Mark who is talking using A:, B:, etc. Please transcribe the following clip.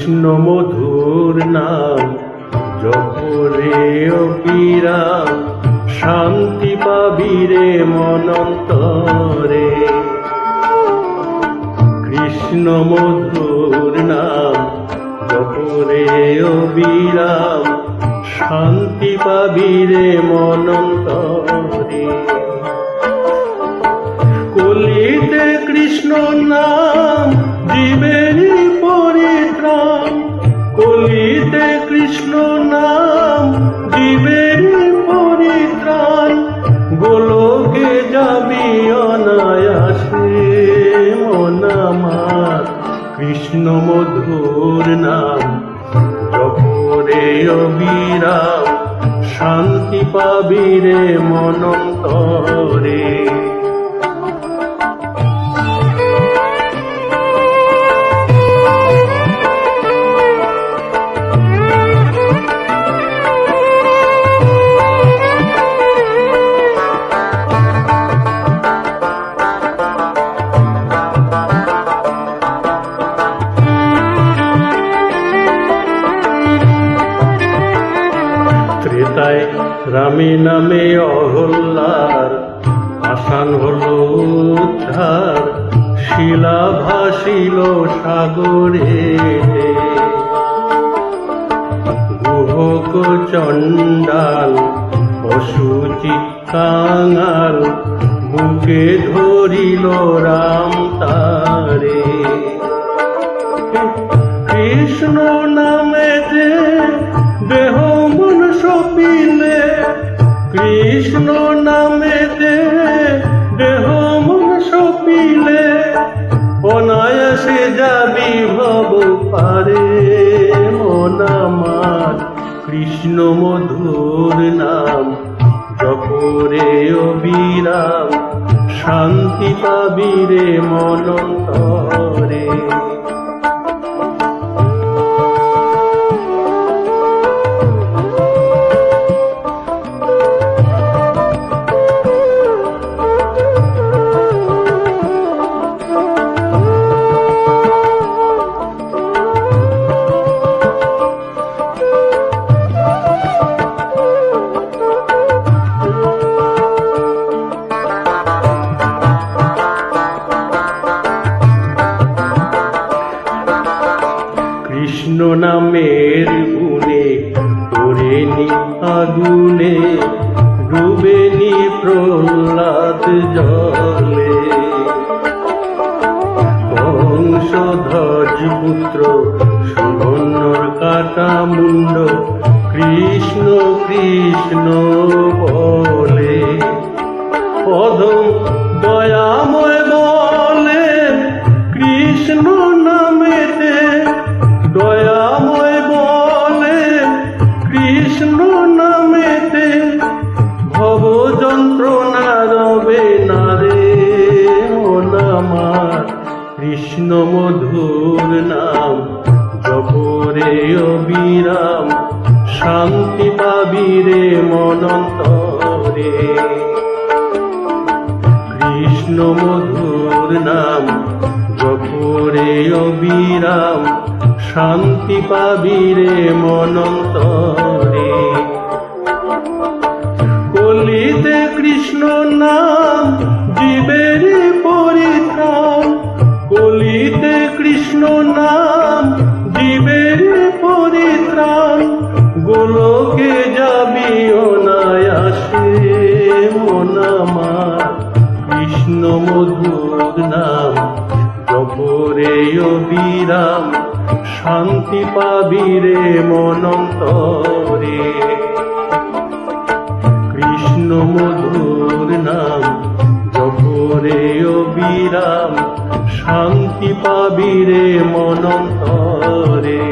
A: কৃষ্ণ মধুর নাম, জপরে অবিরাম শান্তি পাবি রে মনন্তরে। কৃষ্ণ মধুর নাম, জপরে অবিরাম শান্তি পাবি রে মনন্তরে। কলিতে কৃষ্ণ নাম জীবের পরিত্রাণ কলিতে কৃষ্ণ নাম, জীবের পরিত্রাণ। গোলকে যাবি অনায়াসে মন আমার কৃষ্ণ মধুর নাম, জপরে অবিরাম। শান্তি পাবি রে মনন্তরে। রামে নামে অহল্লার, আসান হলো উদ্ধার, শিলা ভাসিল সাগরে। গুহক চণ্ডাল অসুচি কাঙাল বুকে ধরিল রাম তারে। কৃষ্ণ কৃষ্ণ নামে যে দেহ মন সপিলে, অনায়াসে যাবি ভব পারে। মন আমার কৃষ্ণ মধুর নাম, জপরে অবিরাম, শান্তি পাবি রে মনন্তরে। নি আগুনে ডুবে নি প্রহ্লাদ জলে। কংসধ্বজ পুত্র, সুবর্ণর কাটা মুন্ড, কৃষ্ণ কৃষ্ণ বলে। পদম দয়াময় কৃষ্ণ মধুর নাম, জপরে অবিরাম, শান্তি পাবি রে মনন্তরে। কৃষ্ণ মধুর নাম, জপরে অবিরাম, শান্তি পাবি রে মনন্তরে। কলিতে কৃষ্ণ নাম, জীবের নাম জীবের পরিত্রাণ, গোলকে যাবি অনায়াসে মন আমার। কৃষ্ণ মধুর নাম জপরে অবিরাম শান্তি পাবি রে মনন্তরে। কৃষ্ণ মধুর নাম জপরে অবিরাম শান্তি পাবি রে মনন্তরে।